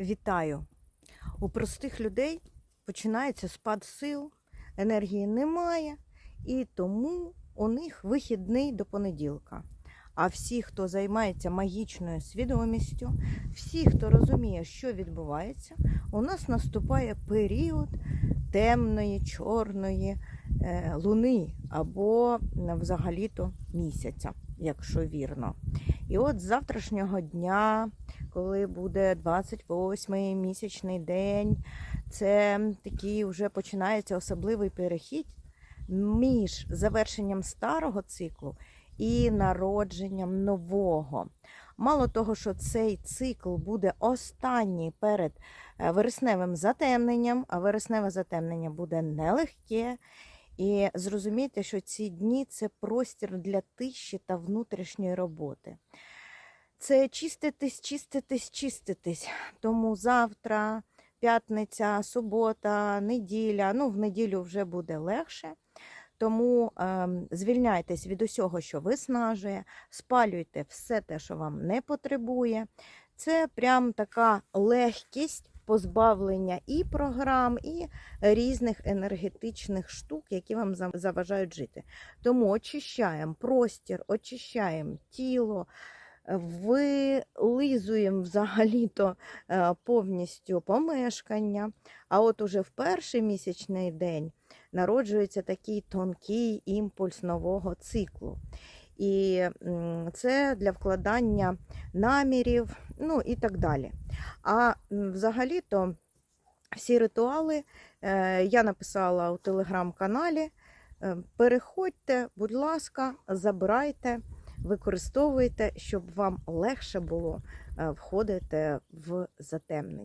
Вітаю! У простих людей починається спад сил, енергії немає, і тому у них вихідний до понеділка. А всі, хто займається магічною свідомістю, всі, хто розуміє, що відбувається, у нас наступає період темної, чорної е, луни або взагалі-то місяця, якщо вірно. І от з завтрашнього дня коли буде 28-й місячний день. Це такий вже починається особливий перехід між завершенням старого циклу і народженням нового. Мало того, що цей цикл буде останній перед е, вересневим затемненням, а вересневе затемнення буде нелегке. І зрозумійте, що ці дні це простір для тиші та внутрішньої роботи це чиститись, чиститись, чиститись. Тому завтра, п'ятниця, субота, неділя. Ну, в неділю вже буде легше. Тому е, звільняйтесь від усього, що виснажує, спалюйте все те, що вам не потребує. Це прям така легкість позбавлення і програм, і різних енергетичних штук, які вам заважають жити. Тому очищаємо простір, очищаємо тіло, вилизуємо взагалі-то е, повністю помешкання. А от уже в перший місячний день народжується такий тонкий імпульс нового циклу. І це для вкладання намірів, ну і так далі. А взагалі-то всі ритуали е, я написала у телеграм-каналі. Е, Переходьте, будь ласка, забирайте використовуйте, щоб вам легше було е, входити в затемнення.